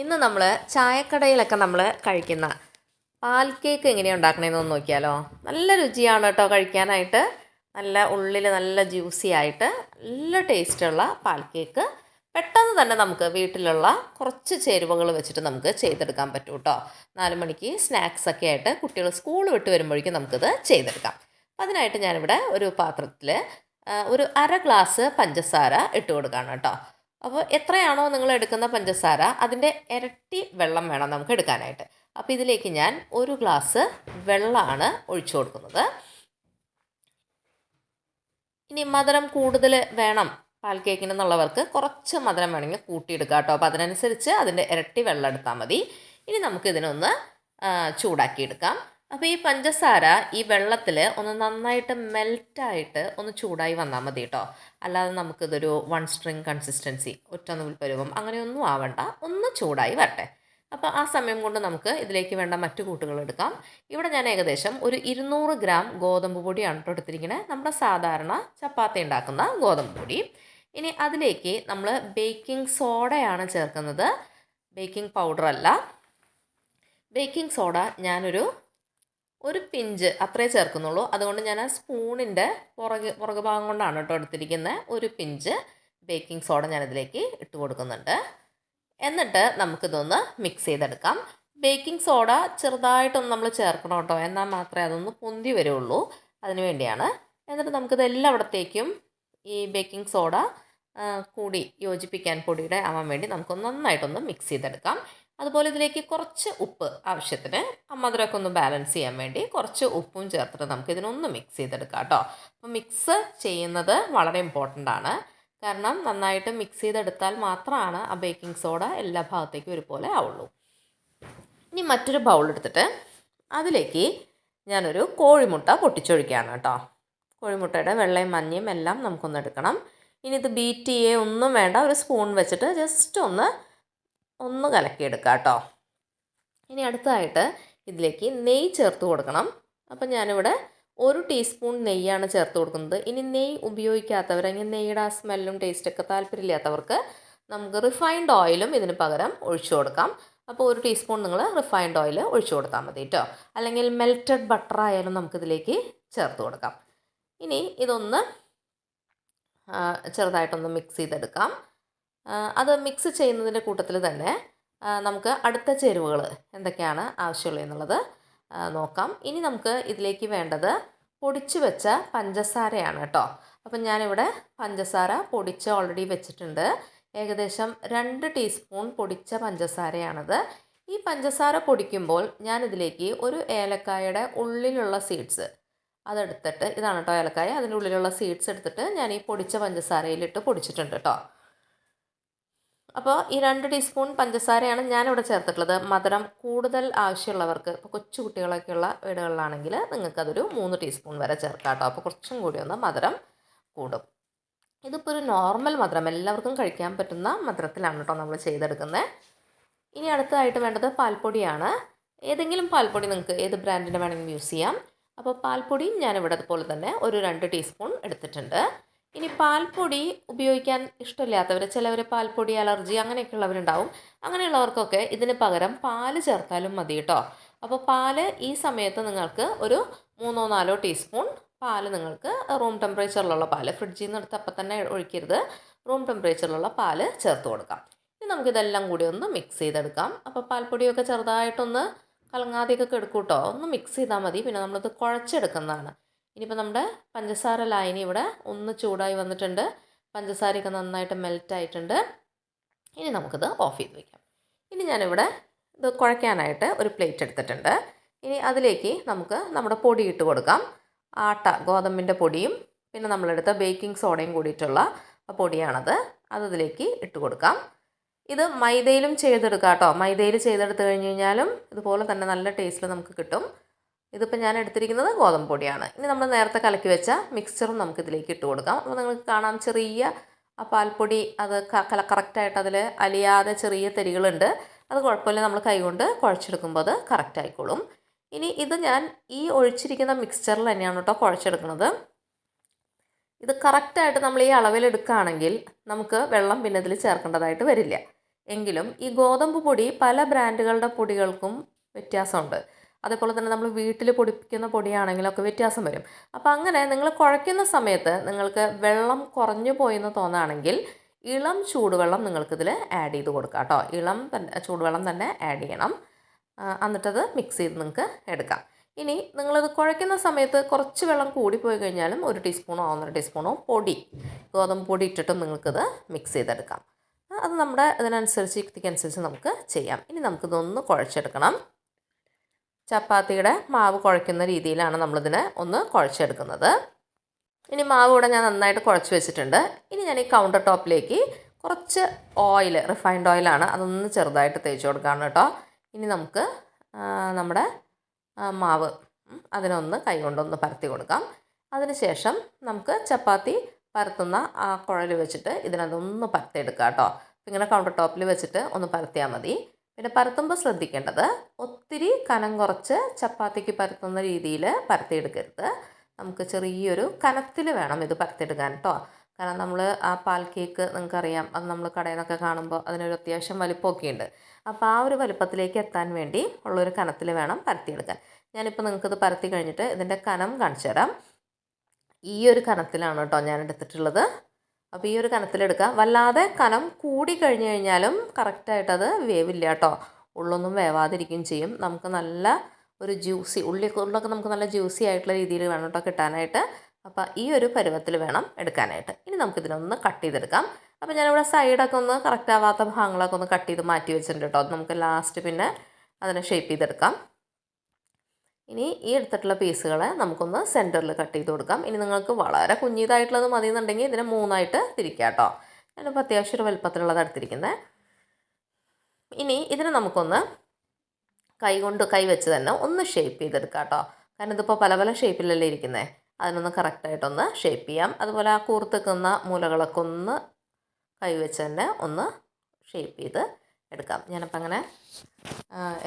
ഇന്ന് നമ്മൾ ചായക്കടയിലൊക്കെ നമ്മൾ കഴിക്കുന്ന പാൽ കേക്ക് എങ്ങനെയാണ് ഉണ്ടാക്കണതെന്ന് നോക്കിയാലോ. നല്ല രുചിയാണ് കേട്ടോ കഴിക്കാനായിട്ട്. നല്ല ഉള്ളിൽ നല്ല ജ്യൂസി ആയിട്ട് നല്ല ടേസ്റ്റുള്ള പാൽ കേക്ക്. പെട്ടെന്ന് തന്നെ നമുക്ക് വീട്ടിലുള്ള കുറച്ച് ചേരുവകൾ വെച്ചിട്ട് നമുക്ക് ചെയ്തെടുക്കാൻ പറ്റും കേട്ടോ. നാല് മണിക്ക് സ്നാക്സ് ഒക്കെ ആയിട്ട് കുട്ടികൾ സ്കൂൾ വിട്ട് വരുമ്പോഴേക്കും നമുക്കിത് ചെയ്തെടുക്കാം. അപ്പം അതിനായിട്ട് ഞാനിവിടെ ഒരു പാത്രത്തിൽ ഒരു അര ഗ്ലാസ് പഞ്ചസാര ഇട്ട് കൊടുക്കുകയാണ് കേട്ടോ. അപ്പോൾ എത്രയാണോ നിങ്ങൾ എടുക്കുന്ന പഞ്ചസാര അതിന്റെ ഇരട്ടി വെള്ളം വേണം നമുക്ക് എടുക്കാനായിട്ട്. അപ്പോൾ ഇതിലേക്ക് ഞാൻ ഒരു ഗ്ലാസ് വെള്ളമാണ് ഒഴിച്ചു കൊടുക്കുന്നത്. ഇനി മധുരം കൂടുതൽ വേണം പാൽ കേക്കിന് എന്നുള്ളവർക്ക് കുറച്ച് മധുരം വേണമെങ്കിൽ കൂട്ടിയെടുക്കുക കേട്ടോ. അപ്പോൾ അതിനനുസരിച്ച് അതിന്റെ ഇരട്ടി വെള്ളം എടുത്താൽ മതി. ഇനി നമുക്കിതിനൊന്ന് ചൂടാക്കിയെടുക്കാം. അപ്പോൾ ഈ പഞ്ചസാര ഈ വെള്ളത്തിൽ ഒന്ന് നന്നായിട്ട് മെൽറ്റായിട്ട് ഒന്ന് ചൂടായി വന്നാൽ മതി കേട്ടോ അല്ലാതെ നമുക്കിതൊരു വൺ സ്ട്രിങ് കൺസിസ്റ്റൻസി ഒറ്റ നൂൽ പരുവം അങ്ങനെയൊന്നും ആവണ്ട. ഒന്ന് ചൂടായി വരട്ടെ. അപ്പോൾ ആ സമയം കൊണ്ട് നമുക്ക് ഇതിലേക്ക് വേണ്ട മറ്റു കൂട്ടുകൾ എടുക്കാം. ഇവിടെ ഞാൻ ഏകദേശം ഒരു ഇരുന്നൂറ് ഗ്രാം ഗോതമ്പ് പൊടിയാണ് കേട്ടോ എടുത്തിരിക്കുന്നത് നമ്മുടെ സാധാരണ ചപ്പാത്തി ഉണ്ടാക്കുന്ന ഗോതമ്പ് പൊടി. ഇനി അതിലേക്ക് നമ്മൾ ബേക്കിംഗ് സോഡയാണ് ചേർക്കുന്നത്. ബേക്കിംഗ് പൗഡർ അല്ല ബേക്കിംഗ് സോഡ ഞാനൊരു ഒരു പിഞ്ച് അത്രേ ചേർക്കുന്നുള്ളൂ. അതുകൊണ്ട് ഞാൻ ആ സ്പൂണിന്റെ പുറകെ പുറകു ഭാഗം കൊണ്ടാണ് കേട്ടോ എടുത്തിരിക്കുന്നത് ഒരു പിഞ്ച് ബേക്കിംഗ് സോഡ ഞാനിതിലേക്ക് ഇട്ട് കൊടുക്കുന്നുണ്ട്. എന്നിട്ട് നമുക്കിതൊന്ന് മിക്സ് ചെയ്തെടുക്കാം. ബേക്കിംഗ് സോഡ ചെറുതായിട്ടൊന്ന് നമ്മൾ ചേർക്കണം കേട്ടോ. എന്നാൽ മാത്രമേ അതൊന്ന് പൊന്തി വരുള്ളൂ. അതിന് വേണ്ടിയാണ്. എന്നിട്ട് നമുക്കിത് എല്ലായിടത്തേക്കും ഈ ബേക്കിംഗ് സോഡ കൂടി യോജിപ്പിക്കാൻ പൊടിയുടെ ആവാൻ വേണ്ടി നമുക്ക് നന്നായിട്ടൊന്ന് മിക്സ് ചെയ്തെടുക്കാം. അതുപോലെ ഇതിലേക്ക് കുറച്ച് ഉപ്പ് ആവശ്യത്തിന് മധുരമൊക്കെ ഒന്ന് ബാലൻസ് ചെയ്യാൻ വേണ്ടി കുറച്ച് ഉപ്പും ചേർത്തിട്ട് നമുക്ക് ഇതിനൊന്ന് മിക്സ് ചെയ്തെടുക്കാം കേട്ടോ അപ്പോൾ മിക്സ് ചെയ്യുന്നത് വളരെ ഇമ്പോർട്ടന്റ് ആണ്. കാരണം നന്നായിട്ട് മിക്സ് ചെയ്തെടുത്താൽ മാത്രമാണ് ആ ബേക്കിംഗ് സോഡ എല്ലാ ഭാഗത്തേക്കും ഒരുപോലെ ആവുള്ളൂ. ഇനി മറ്റൊരു ബൗൾ എടുത്തിട്ട് അതിലേക്ക് ഞാനൊരു കോഴിമുട്ട പൊട്ടിച്ചൊഴിക്കുകയാണ് കേട്ടോ കോഴിമുട്ടയുടെ വെള്ളയും മഞ്ഞയും എല്ലാം നമുക്കൊന്ന് എടുക്കണം. ഇനി ഇത് ബീറ്റ് ചെയ്യേ ഒന്നും വേണ്ട. ഒരു സ്പൂൺ വെച്ചിട്ട് ജസ്റ്റ് ഒന്ന് ഒന്ന് കലക്കിയെടുക്കുക കേട്ടോ. ഇനി അടുത്തതായിട്ട് ഇതിലേക്ക് നെയ്യ് ചേർത്ത് കൊടുക്കണം. അപ്പം ഞാനിവിടെ ഒരു ടീസ്പൂൺ നെയ്യാണ് ചേർത്ത് കൊടുക്കുന്നത്. ഇനി നെയ്യ് ഉപയോഗിക്കാത്തവർ അല്ലെങ്കിൽ നെയ്യുടെ ആ സ്മെല്ലും ടേസ്റ്റൊക്കെ താല്പര്യമില്ലാത്തവർക്ക് നമുക്ക് റിഫൈൻഡ് ഓയിലും ഇതിന് പകരം ഒഴിച്ചു കൊടുക്കാം. അപ്പോൾ ഒരു ടീസ്പൂൺ നിങ്ങൾ റിഫൈൻഡ് ഓയിൽ ഒഴിച്ചു കൊടുത്താൽ മതി കേട്ടോ. അല്ലെങ്കിൽ മെൽറ്റഡ് ബട്ടർ ആയാലും നമുക്കിതിലേക്ക് ചേർത്ത് കൊടുക്കാം. ഇനി ഇതൊന്ന് ചെറുതായിട്ടൊന്ന് മിക്സ് ചെയ്തെടുക്കാം. അത് മിക്സ് ചെയ്യുന്നതിന്റെ കൂട്ടത്തിൽ തന്നെ നമുക്ക് അടുത്ത ചേരുവകൾ എന്തൊക്കെയാണ് ആവശ്യമുള്ളത് എന്നുള്ളത് നോക്കാം. ഇനി നമുക്ക് ഇതിലേക്ക് വേണ്ടത് പൊടിച്ച് വെച്ച പഞ്ചസാരയാണ് കേട്ടോ. അപ്പം ഞാനിവിടെ പഞ്ചസാര പൊടിച്ച് ഓൾറെഡി വെച്ചിട്ടുണ്ട്. ഏകദേശം രണ്ട് ടീസ്പൂൺ പൊടിച്ച പഞ്ചസാരയാണത്. ഈ പഞ്ചസാര പൊടിക്കുമ്പോൾ ഞാനിതിലേക്ക് ഒരു ഏലക്കായയുടെ ഉള്ളിലുള്ള സീഡ്സ് അതെടുത്തിട്ട് ഇതാണ് കേട്ടോ ഏലക്കായ. അതിന്റെ ഉള്ളിലുള്ള സീഡ്സ് എടുത്തിട്ട് ഞാൻ ഈ പൊടിച്ച പഞ്ചസാരയിലിട്ട് പൊടിച്ചിട്ടുണ്ട് കേട്ടോ. അപ്പോൾ ഈ രണ്ട് ടീസ്പൂൺ പഞ്ചസാരയാണ് ഞാനിവിടെ ചേർത്തിട്ടുള്ളത്. മധുരം കൂടുതൽ ആവശ്യമുള്ളവർക്ക് ഇപ്പോൾ കൊച്ചു കുട്ടികളൊക്കെയുള്ള വീടുകളിലാണെങ്കിൽ നിങ്ങൾക്കതൊരു മൂന്ന് ടീസ്പൂൺ വരെ ചേർക്കാം കേട്ടോ. അപ്പോൾ കുറച്ചും കൂടി ഒന്ന് മധുരം കൂടും. ഇതിപ്പോൾ ഒരു നോർമൽ മധുരം എല്ലാവർക്കും കഴിക്കാൻ പറ്റുന്ന മധുരത്തിലാണ് കേട്ടോ നമ്മൾ ചെയ്തെടുക്കുന്നത്. ഇനി അടുത്തതായിട്ട് വേണ്ടത് പാൽപ്പൊടിയാണ്. ഏതെങ്കിലും പാൽപ്പൊടി നിങ്ങൾക്ക് ഏത് ബ്രാൻഡിന്റെ വേണമെങ്കിലും യൂസ് ചെയ്യാം. അപ്പോൾ പാൽപ്പൊടിയും ഞാനിവിടെ അതുപോലെ തന്നെ ഒരു രണ്ട് ടീസ്പൂൺ എടുത്തിട്ടുണ്ട്. ഇനി പാൽപ്പൊടി ഉപയോഗിക്കാൻ ഇഷ്ടമില്ലാത്തവർ ചിലവർ പാൽപ്പൊടി അലർജി അങ്ങനെയൊക്കെ ഉള്ളവരുണ്ടാവും അങ്ങനെയുള്ളവർക്കൊക്കെ ഇതിന് പകരം പാൽ ചേർത്താലും മതി കേട്ടോ. അപ്പോൾ പാൽ ഈ സമയത്ത് നിങ്ങൾക്ക് ഒരു മൂന്നോ നാലോ ടീസ്പൂൺ പാൽ നിങ്ങൾക്ക് റൂം ടെമ്പറേച്ചറിലുള്ള പാൽ ഫ്രിഡ്ജിൽ നിന്ന് എടുത്ത് അപ്പം തന്നെ ഒഴിക്കരുത്. റൂം ടെമ്പറേച്ചറിലുള്ള പാൽ ചേർത്ത് കൊടുക്കാം. ഇനി നമുക്കിതെല്ലാം കൂടി ഒന്ന് മിക്സ് ചെയ്തെടുക്കാം. അപ്പോൾ പാൽപ്പൊടിയൊക്കെ ചെറുതായിട്ടൊന്ന് കലങ്ങാതെയൊക്കെ എടുക്കൂട്ടോ കേട്ടോ. ഒന്ന് മിക്സ് ചെയ്താൽ മതി. പിന്നെ നമ്മളിത് കുഴച്ചെടുക്കുന്നതാണ്. ഇനിയിപ്പോൾ നമ്മുടെ പഞ്ചസാര ലായനി ഇവിടെ ഒന്ന് ചൂടായി വന്നിട്ടുണ്ട്. പഞ്ചസാരയൊക്കെ നന്നായിട്ട് മെൽറ്റ് ആയിട്ടുണ്ട്. ഇനി നമുക്കിത് ഓഫ് ചെയ്ത് വയ്ക്കാം ഇനി ഞാനിവിടെ ഇത് കുഴയ്ക്കാനായിട്ട് ഒരു പ്ലേറ്റ് എടുത്തിട്ടുണ്ട്. ഇനി അതിലേക്ക് നമുക്ക് നമ്മുടെ പൊടി ഇട്ട് കൊടുക്കാം. ആട്ട ഗോതമ്പിന്റെ പൊടിയും പിന്നെ നമ്മളെടുത്ത ബേക്കിംഗ് സോഡയും കൂടിയിട്ടുള്ള പൊടിയാണത്. അതിലേക്ക് ഇട്ട് കൊടുക്കാം. ഇത് മൈദയിലും ചെയ്തെടുക്കാം കേട്ടോ. മൈദയിൽ ചെയ്തെടുത്ത് കഴിഞ്ഞ് കഴിഞ്ഞാലും ഇതുപോലെ തന്നെ നല്ല ടേസ്റ്റിൽ നമുക്ക് കിട്ടും. ഇതിപ്പോൾ ഞാൻ എടുത്തിരിക്കുന്നത് ഗോതമ്പ് പൊടിയാണ് ഇനി നമ്മൾ നേരത്തെ കലക്കി വെച്ച മിക്സ്ചറും നമുക്ക് ഇതിലേക്ക് ഇട്ട് കൊടുക്കാം. അപ്പോൾ നിങ്ങൾക്ക് കാണാം ചെറിയ ആ പാൽപ്പൊടി അത് കല കറക്റ്റായിട്ട് അതിൽ അലിയാതെ ചെറിയ തരികളുണ്ട്. അത് കുഴപ്പമില്ല നമ്മൾ കൈകൊണ്ട് കുഴച്ചെടുക്കുമ്പോൾ അത് കറക്റ്റ് ആയിക്കോളും. ഇനി ഇത് ഞാൻ ഈ ഒഴിച്ചിരിക്കുന്ന മിക്സ്ചറിൽ തന്നെയാണ് കേട്ടോ കുഴച്ചെടുക്കുന്നത്. ഇത് കറക്റ്റായിട്ട് നമ്മൾ ഈ അളവിൽ എടുക്കുകയാണെങ്കിൽ നമുക്ക് വെള്ളം പിന്നെ ഇതിൽ ചേർക്കേണ്ടതായിട്ട് വരില്ല. എങ്കിലും ഈ ഗോതമ്പ് പൊടി പല ബ്രാൻഡുകളുടെ പൊടികൾക്കും വ്യത്യാസമുണ്ട്. അതേപോലെ തന്നെ നമ്മൾ വീട്ടിൽ പൊടിപ്പിക്കുന്ന പൊടിയാണെങ്കിലൊക്കെ വ്യത്യാസം വരും. അപ്പോൾ അങ്ങനെ നിങ്ങൾ കുഴയ്ക്കുന്ന സമയത്ത് നിങ്ങൾക്ക് വെള്ളം കുറഞ്ഞു പോയെന്ന് തോന്നുകയാണെങ്കിൽ ഇളം ചൂടുവെള്ളം നിങ്ങൾക്കിതിൽ ആഡ് ചെയ്ത് കൊടുക്കാം കേട്ടോ. ഇളം ചൂടുവെള്ളം തന്നെ ആഡ് ചെയ്യണം. എന്നിട്ടത് മിക്സ് ചെയ്ത് നിങ്ങൾക്ക് എടുക്കാം. ഇനി നിങ്ങളത് കുഴയ്ക്കുന്ന സമയത്ത് കുറച്ച് വെള്ളം കൂടിപ്പോയി കഴിഞ്ഞാലും ഒരു ടീസ്പൂണോ ഒന്നര ടീസ്പൂണോ പൊടി ഗോതമ്പ് പൊടി ഇട്ടിട്ടും നിങ്ങൾക്കിത് മിക്സ് ചെയ്തെടുക്കാം. അത് നമ്മുടെ ഇതിനനുസരിച്ച് യുക്തിക്കനുസരിച്ച് നമുക്ക് ചെയ്യാം. ഇനി നമുക്കിതൊന്ന് കുഴച്ചെടുക്കണം. ചപ്പാത്തിയുടെ മാവ് കുഴയ്ക്കുന്ന രീതിയിലാണ് നമ്മളിതിനെ ഒന്ന് കുഴച്ചെടുക്കുന്നത്. ഇനി മാവ് ഇവിടെ ഞാൻ നന്നായിട്ട് കുഴച്ച് വെച്ചിട്ടുണ്ട്. ഇനി ഞാൻ ഈ കൗണ്ടർ ടോപ്പിലേക്ക് കുറച്ച് ഓയിൽ റിഫൈൻഡ് ഓയിലാണ് അതൊന്ന് ചെറുതായിട്ട് തേച്ച് കൊടുക്കുകയാണ് കേട്ടോ. ഇനി നമുക്ക് നമ്മുടെ മാവ് അതിനൊന്ന് കൈകൊണ്ടൊന്ന് പരത്തി കൊടുക്കാം. അതിനുശേഷം നമുക്ക് ചപ്പാത്തി പരത്തുന്ന ആ കുഴൽ വെച്ചിട്ട് ഇതിനതൊന്ന് പരത്തിയെടുക്കുക കേട്ടോ. ഇങ്ങനെ കൗണ്ടർ ടോപ്പിൽ വെച്ചിട്ട് ഒന്ന് പരത്തിയാൽ മതി. പിന്നെ പരത്തുമ്പോൾ ശ്രദ്ധിക്കേണ്ടത് ഒത്തിരി കനം കുറച്ച് ചപ്പാത്തിക്ക് പരത്തുന്ന രീതിയിൽ പരത്തിയെടുക്കരുത്. നമുക്ക് ചെറിയൊരു കനത്തിൽ വേണം ഇത് പരത്തിയെടുക്കാൻ കേട്ടോ കാരണം നമ്മൾ ആ പാൽ കേക്ക് നിങ്ങൾക്കറിയാം അത് നമ്മൾ കടയിൽ നിന്നൊക്കെ കാണുമ്പോൾ അതിനൊരു അത്യാവശ്യം വലിപ്പമൊക്കെ ഉണ്ട് അപ്പോൾ ആ ഒരു വലിപ്പത്തിലേക്ക് എത്താൻ വേണ്ടി ഉള്ളൊരു കനത്തിൽ വേണം പരത്തിയെടുക്കാൻ. ഞാനിപ്പോൾ നിങ്ങൾക്കിത് പരത്തി കഴിഞ്ഞിട്ട് ഇതിന്റെ കനം കാണിച്ചു തരാം ഈ ഒരു കനത്തിലാണ് കേട്ടോ ഞാൻ എടുത്തിട്ടുള്ളത്. അപ്പോൾ ഈ ഒരു കനത്തിലെടുക്കുക വല്ലാതെ കനം കൂടി കഴിഞ്ഞ് കഴിഞ്ഞാലും കറക്റ്റായിട്ടത് വേവില്ല കേട്ടോ. ഉള്ളൊന്നും വേവാതിരിക്കുകയും ചെയ്യും. നമുക്ക് നല്ല ഒരു ജ്യൂസി ഉള്ളി ഉള്ളൊക്കെ നമുക്ക് നല്ല ജ്യൂസി ആയിട്ടുള്ള രീതിയിൽ വേണം കേട്ടോ കിട്ടാനായിട്ട്. അപ്പോൾ ഈ ഒരു പരുവത്തിൽ വേണം എടുക്കാനായിട്ട്. ഇനി നമുക്കിതിനൊന്ന് കട്ട് ചെയ്തെടുക്കാം. അപ്പോൾ ഞാനിവിടെ സൈഡൊക്കെ ഒന്ന് കറക്റ്റ് ആവാത്ത ഭാഗങ്ങളൊക്കെ ഒന്ന് കട്ട് ചെയ്ത് മാറ്റി വെച്ചിട്ടുണ്ട് കേട്ടോ. നമുക്ക് ലാസ്റ്റ് പിന്നെ അതിനെ ഷേപ്പ് ചെയ്തെടുക്കാം. ഇനി ഈ എടുത്തിട്ടുള്ള പീസുകളെ നമുക്കൊന്ന് സെന്ററിൽ കട്ട് ചെയ്ത് കൊടുക്കാം. ഇനി നിങ്ങൾക്ക് വളരെ കുഞ്ഞിതായിട്ടുള്ളത് മതി എന്നുണ്ടെങ്കിൽ ഇതിനെ മൂന്നായിട്ട് തിരിക്കാം കേട്ടോ ഞാനിപ്പോൾ അത്യാവശ്യം ഒരു വലുപ്പത്തിലുള്ളത് എടുത്തിരിക്കുന്നത് ഇനി ഇതിനെ നമുക്കൊന്ന് കൈ കൊണ്ട് കൈ വെച്ച് തന്നെ ഒന്ന് ഷേപ്പ് ചെയ്തെടുക്കാം കേട്ടോ കാരണം ഇതിപ്പോൾ പല പല ഷേപ്പിലല്ലേ ഇരിക്കുന്നത് അതിനൊന്ന് കറക്റ്റായിട്ടൊന്ന് ഷേപ്പ് ചെയ്യാം. അതുപോലെ ആ കൂർത്തിക്കുന്ന മൂലകളൊക്കെ ഒന്ന് കൈ വെച്ച് തന്നെ ഒന്ന് ഷേപ്പ് ചെയ്ത് എടുക്കാം. ഞാനപ്പോൾ അങ്ങനെ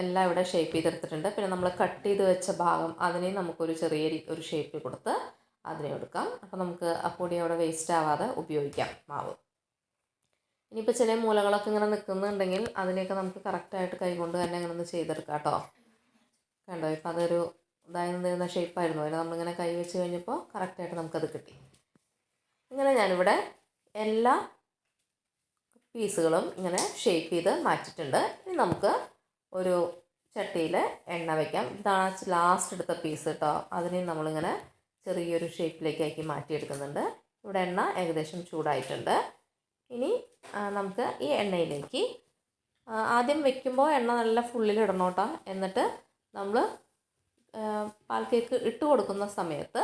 എല്ലാം ഇവിടെ ഷേപ്പ് ചെയ്തെടുത്തിട്ടുണ്ട്. പിന്നെ നമ്മൾ കട്ട് ചെയ്ത് വെച്ച ഭാഗം അതിനെ നമുക്കൊരു ചെറിയ ഒരു ഷേപ്പ് കൊടുത്ത് അതിനെ എടുക്കാം. അപ്പോൾ നമുക്ക് ആ പൊടി അവിടെ വേസ്റ്റ് ആവാതെ ഉപയോഗിക്കാം മാവ്. ഇനിയിപ്പോൾ ചില മൂലകളൊക്കെ ഇങ്ങനെ നിൽക്കുന്നുണ്ടെങ്കിൽ അതിനെയൊക്കെ നമുക്ക് കറക്റ്റായിട്ട് കൈകൊണ്ട് തന്നെ ഇങ്ങനെ ഒന്ന് ചെയ്തെടുക്കാം കേട്ടോ. കണ്ടോ? ഇപ്പം അതൊരു ഇതായി നിന്നിരുന്ന ഷേപ്പായിരുന്നു അതിന് നമ്മളിങ്ങനെ കൈ വെച്ച് കഴിഞ്ഞപ്പോൾ കറക്റ്റായിട്ട് നമുക്കത് കിട്ടി. ഇങ്ങനെ ഞാനിവിടെ എല്ലാ പീസുകളും ഇങ്ങനെ ഷേപ്പ് ചെയ്ത് മാറ്റിയിട്ടുണ്ട്. ഇനി നമുക്ക് ഒരു ചട്ടിയിൽ എണ്ണ വയ്ക്കാം ഇതാണ് ലാസ്റ്റ് എടുത്ത പീസ് കേട്ടോ അതിനെയും നമ്മളിങ്ങനെ ചെറിയൊരു ഷേപ്പിലേക്കാക്കി മാറ്റിയെടുക്കുന്നുണ്ട്. ഇവിടെ എണ്ണ ഏകദേശം ചൂടായിട്ടുണ്ട്. ഇനി നമുക്ക് ഈ എണ്ണയിലേക്ക് ആദ്യം വെക്കുമ്പോൾ എണ്ണ നല്ല ഫുള്ളിൽ ഇടണം എന്നിട്ട് നമ്മൾ പാൽ കേക്ക് ഇട്ട് കൊടുക്കുന്ന സമയത്ത്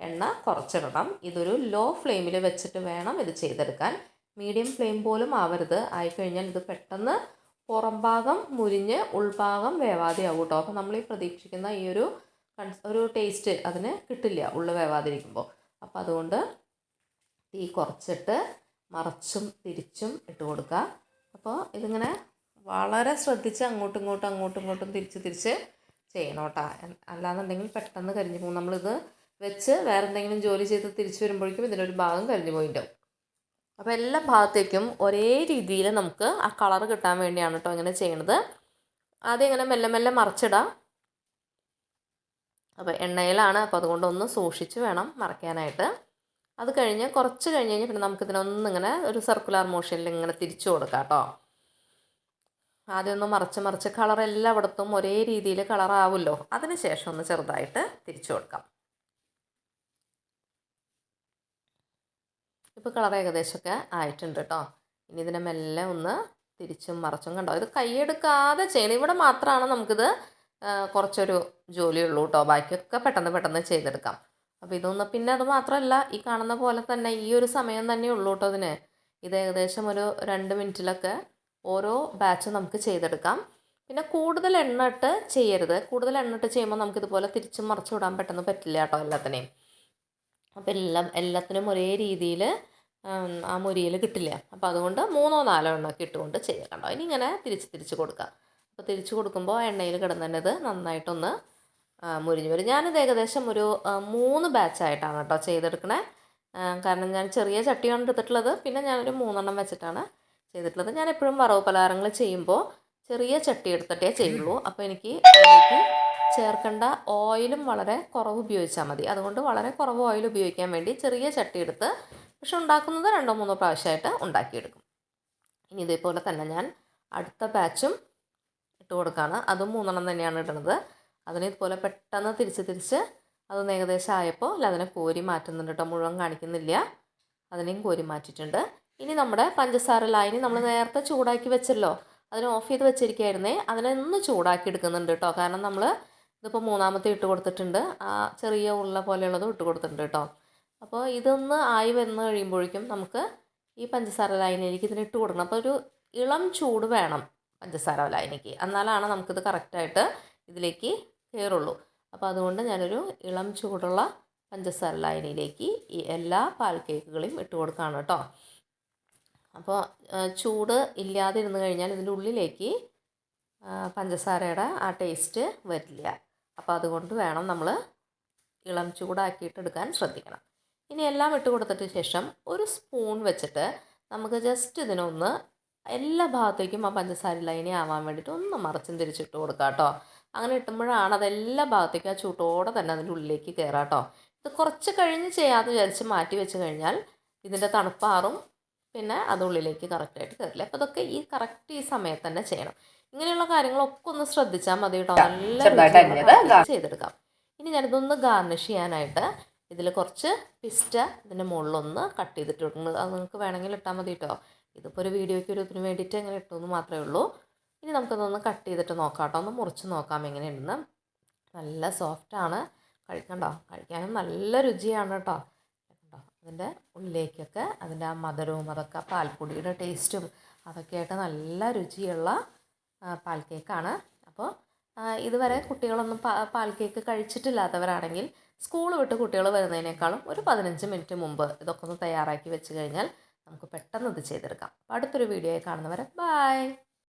എണ്ണ കുറച്ചിടണം. ഇതൊരു ലോ ഫ്ലെയിമിൽ വെച്ചിട്ട് വേണം ഇത് ചെയ്തെടുക്കാൻ. മീഡിയം ഫ്ലെയിം പോലും ആവരുത്. ആയിക്കഴിഞ്ഞാൽ ഇത് പെട്ടെന്ന് പുറം ഭാഗം മുരിഞ്ഞ് ഉൾഭാഗം വേവാതെ ആവും കേട്ടോ അപ്പോൾ നമ്മൾ ഈ പ്രതീക്ഷിക്കുന്ന ഈ ഒരു ഒരു ടേസ്റ്റ് അതിന് കിട്ടില്ല ഉള്ളു വേവാതിരിക്കുമ്പോൾ അപ്പോൾ അതുകൊണ്ട് തീ കുറച്ചിട്ട് മറച്ചും തിരിച്ചും ഇട്ട് കൊടുക്കുക അപ്പോൾ ഇതിങ്ങനെ വളരെ ശ്രദ്ധിച്ച് അങ്ങോട്ടും ഇങ്ങോട്ടും അങ്ങോട്ടും ഇങ്ങോട്ടും തിരിച്ച് തിരിച്ച് ചെയ്യണം കേട്ടോ അല്ലാന്നുണ്ടെങ്കിൽ പെട്ടെന്ന് കരിഞ്ഞു പോകും. നമ്മളിത് വെച്ച് വേറെ എന്തെങ്കിലും ജോലി ചെയ്ത് തിരിച്ച് വരുമ്പോഴേക്കും ഇതിന്റെ ഒരു ഭാഗം കരിഞ്ഞു പോയിട്ടുണ്ടാവും അപ്പോൾ എല്ലാ ഭാഗത്തേക്കും ഒരേ രീതിയിൽ നമുക്ക് ആ കളർ കിട്ടാൻ വേണ്ടിയാണ് കേട്ടോ ഇങ്ങനെ ചെയ്യണത്. ആദ്യം ഇങ്ങനെ മെല്ലെ മെല്ലെ മറിച്ചിടാം. അപ്പോൾ എണ്ണയിലാണ്. അപ്പോൾ അതുകൊണ്ട് ഒന്ന് സൂക്ഷിച്ച് വേണം മറയ്ക്കാനായിട്ട്. അത് കഴിഞ്ഞ് കുറച്ച് കഴിഞ്ഞ് കഴിഞ്ഞ് പിന്നെ നമുക്കിതിനൊന്നും ഇങ്ങനെ ഒരു സർക്കുലർ മോഷനിൽ ഇങ്ങനെ തിരിച്ചു കൊടുക്കാം കേട്ടോ ആദ്യം ഒന്ന് മറിച്ച് മറിച്ച് കളർ എല്ലായിടത്തും ഒരേ രീതിയിൽ കളറാവുമല്ലോ അതിന് ശേഷം ഒന്ന് ചെറുതായിട്ട് തിരിച്ചു കൊടുക്കാം. ഇപ്പോൾ കളർ ഏകദേശമൊക്കെ ആയിട്ടുണ്ട് കേട്ടോ ഇനി ഇതിനെ മെല്ലെ ഒന്ന് തിരിച്ചും മറച്ചും കണ്ടോ? ഇത് കൈയെടുക്കാതെ ചെയ്യണം. ഇവിടെ മാത്രമാണ് നമുക്കിത് കുറച്ചൊരു ജോലിയുള്ളൂ കേട്ടോ ബാക്കിയൊക്കെ പെട്ടെന്ന് പെട്ടെന്ന് ചെയ്തെടുക്കാം. അപ്പോൾ ഇതൊന്ന് പിന്നെ അത് മാത്രമല്ല ഈ കാണുന്ന പോലെ തന്നെ ഈ ഒരു സമയം തന്നെ ഉള്ളൂ കേട്ടോ ഇതിന്. ഇത് ഏകദേശം ഒരു രണ്ട് മിനിറ്റിലൊക്കെ ഓരോ ബാച്ച് നമുക്ക് ചെയ്തെടുക്കാം. പിന്നെ കൂടുതൽ എണ്ണ ഇട്ട് ചെയ്യരുത്. കൂടുതൽ എണ്ണ ഇട്ട് ചെയ്യുമ്പോൾ നമുക്കിതുപോലെ തിരിച്ചും മറിച്ചും വിടാൻ പെട്ടെന്ന് പറ്റില്ല കേട്ടോ എല്ലാത്തിനെയും. അപ്പോൾ എല്ലാം എല്ലാത്തിനും ഒരേ രീതിയിൽ ആ മുരിയിൽ കിട്ടില്ല. അപ്പോൾ അതുകൊണ്ട് മൂന്നോ നാലോ എണ്ണമൊക്കെ ഇട്ടുകൊണ്ട് ചെയ്യുക കണ്ടോ ഇനി ഇങ്ങനെ തിരിച്ച് തിരിച്ച് കൊടുക്കുക അപ്പോൾ തിരിച്ച് കൊടുക്കുമ്പോൾ എണ്ണയിൽ കിടന്ന് തന്നെ ഇത് നന്നായിട്ടൊന്ന് മുരിഞ്ഞ് വരും. ഞാനിത് ഏകദേശം ഒരു മൂന്ന് ബാച്ചായിട്ടാണ് കേട്ടോ ചെയ്തെടുക്കണേ. കാരണം ഞാൻ ചെറിയ ചട്ടിയാണ് എടുത്തിട്ടുള്ളത്. പിന്നെ ഞാനൊരു മൂന്നെണ്ണം വെച്ചിട്ടാണ് ചെയ്തിട്ടുള്ളത്. ഞാൻ എപ്പോഴും വറവ് പലഹാരങ്ങൾ ചെയ്യുമ്പോൾ ചെറിയ ചട്ടി എടുത്തിട്ടേ ചെയ്യുള്ളൂ. അപ്പോൾ എനിക്ക് ചേർക്കേണ്ട ഓയിലും വളരെ കുറവ് ഉപയോഗിച്ചാൽ മതി. അതുകൊണ്ട് വളരെ കുറവ് ഓയിൽ ഉപയോഗിക്കാൻ വേണ്ടി ചെറിയ ചട്ടി എടുത്ത് പക്ഷെ ഉണ്ടാക്കുന്നത് രണ്ടോ മൂന്നോ പ്രാവശ്യമായിട്ട് ഉണ്ടാക്കിയെടുക്കും. ഇനി ഇതേപോലെ തന്നെ ഞാൻ അടുത്ത ബാച്ചും ഇട്ട് കൊടുക്കുകയാണ് അതും മൂന്നെണ്ണം തന്നെയാണ് ഇടുന്നത്. അതിനെ ഇതുപോലെ പെട്ടെന്ന് തിരിച്ച് തിരിച്ച് അതൊന്ന് ഏകദേശം ആയപ്പോൾ അല്ല അതിനെ കോരി മാറ്റുന്നുണ്ട് കേട്ടോ. മുഴുവൻ കാണിക്കുന്നില്ല. അതിനെയും കോരി മാറ്റിയിട്ടുണ്ട്. ഇനി നമ്മുടെ പഞ്ചസാര ലായനി നമ്മൾ നേരത്തെ ചൂടാക്കി വെച്ചല്ലോ. അതിനെ ഓഫ് ചെയ്ത് വെച്ചിരിക്കുകയായിരുന്നേ. അതിനെ ഒന്ന് ചൂടാക്കി എടുക്കുന്നുണ്ട് കേട്ടോ. കാരണം നമ്മൾ ഇതിപ്പോൾ മൂന്നാമത്തെ ഇട്ട് കൊടുത്തിട്ടുണ്ട്. ആ ചെറിയ ഉള്ള പോലെയുള്ളതും ഇട്ട് കൊടുത്തിട്ടുണ്ട് കേട്ടോ. അപ്പോൾ ഇതൊന്ന് ആയി വന്ന് കഴിയുമ്പോഴേക്കും നമുക്ക് ഈ പഞ്ചസാര ലായനിയിലേക്ക് ഇതിന് ഇട്ട് കൊടുക്കണം. അപ്പോൾ ഒരു ഇളം ചൂട് വേണം പഞ്ചസാര ലായനിക്ക് എന്നാലാണ് നമുക്കിത് കറക്റ്റായിട്ട് ഇതിലേക്ക് കയറുള്ളൂ അപ്പോൾ അതുകൊണ്ട് ഞാനൊരു ഇളം ചൂടുള്ള പഞ്ചസാര ലൈനിലേക്ക് ഈ എല്ലാ പാൽ കേക്കുകളെയും ഇട്ട് കൊടുക്കുകയാണ് കേട്ടോ. അപ്പോൾ ചൂട് ഇല്ലാതെ കഴിഞ്ഞാൽ ഇതിന്റെ ഉള്ളിലേക്ക് പഞ്ചസാരയുടെ ആ ടേസ്റ്റ് വരില്ല. അപ്പോൾ അതുകൊണ്ട് വേണം നമ്മൾ ഇളം ചൂടാക്കിയിട്ട് എടുക്കാൻ ശ്രദ്ധിക്കണം. ഇനി എല്ലാം ഇട്ട് കൊടുത്തിട്ട് ശേഷം ഒരു സ്പൂൺ വെച്ചിട്ട് നമുക്ക് ജസ്റ്റ് ഇതിനൊന്ന് എല്ലാ ഭാഗത്തേക്കും ആ പഞ്ചസാര ലൈനി ആവാൻ വേണ്ടിയിട്ട് ഒന്ന് മറച്ചും തിരിച്ചിട്ട് കൊടുക്കാം കേട്ടോ. അങ്ങനെ ഇട്ടുമ്പോഴാണ് അത് എല്ലാ ഭാഗത്തേക്കും ആ ചൂട്ടോടെ തന്നെ അതിന്റെ ഉള്ളിലേക്ക് കയറാം കേട്ടോ. ഇത് കുറച്ച് കഴിഞ്ഞ് ചെയ്യാതെ വിചാരിച്ച് മാറ്റി വെച്ച് കഴിഞ്ഞാൽ ഇതിന്റെ തണുപ്പാറും പിന്നെ അത് ഉള്ളിലേക്ക് കറക്റ്റായിട്ട് കയറില്ല അപ്പോൾ ഇതൊക്കെ ഈ കറക്റ്റ് ഈ സമയത്ത് തന്നെ ചെയ്യണം. ഇങ്ങനെയുള്ള കാര്യങ്ങളൊക്കെ ഒന്ന് ശ്രദ്ധിച്ചാൽ മതി കേട്ടോ. നല്ല ചെയ്തെടുക്കാം. ഇനി ഞാനിതൊന്ന് ഗാർണിഷ് ചെയ്യാനായിട്ട് ഇതിൽ കുറച്ച് പിസ്റ്റ ഇതിന്റെ മുകളിലൊന്ന് കട്ട് ചെയ്തിട്ടുണ്ട് അത് നിങ്ങൾക്ക് വേണമെങ്കിൽ ഇട്ടാൽ മതി കേട്ടോ. ഇതിപ്പോൾ ഒരു വീഡിയോയ്ക്ക് ഒരു ഇതിന് വേണ്ടിയിട്ട് അങ്ങനെ ഇട്ടുമെന്ന് മാത്രമേ ഉള്ളൂ. ഇനി നമുക്കതൊന്ന് കട്ട് ചെയ്തിട്ട് നോക്കാം കേട്ടോ. ഒന്ന് മുറിച്ച് നോക്കാം എങ്ങനെയുണ്ടെന്ന്. നല്ല സോഫ്റ്റാണ് കഴിക്കണ്ടോ. കഴിക്കാനും നല്ല രുചിയാണ് കേട്ടോ. കേട്ടോ അതിന്റെ ഉള്ളിലേക്കൊക്കെ അതിന്റെ ആ മധുരവും അതൊക്കെ പാൽപ്പൊടിയുടെ ടേസ്റ്റും അതൊക്കെയായിട്ട് നല്ല രുചിയുള്ള പാൽ കേക്കാണ്. അപ്പോൾ ഇതുവരെ കുട്ടികളൊന്നും പാൽ കേക്ക് കഴിച്ചിട്ടില്ലാത്തവരാണെങ്കിൽ സ്കൂൾ വിട്ട് കുട്ടികൾ വരുന്നതിനേക്കാളും ഒരു പതിനഞ്ച് മിനിറ്റ് മുമ്പ് ഇതൊക്കെ ഒന്ന് തയ്യാറാക്കി വെച്ച് കഴിഞ്ഞാൽ നമുക്ക് പെട്ടെന്ന് ഇത് ചെയ്തെടുക്കാം. അപ്പോൾ അടുത്തൊരു വീഡിയോയിൽ കാണുന്നവരെ ബായ്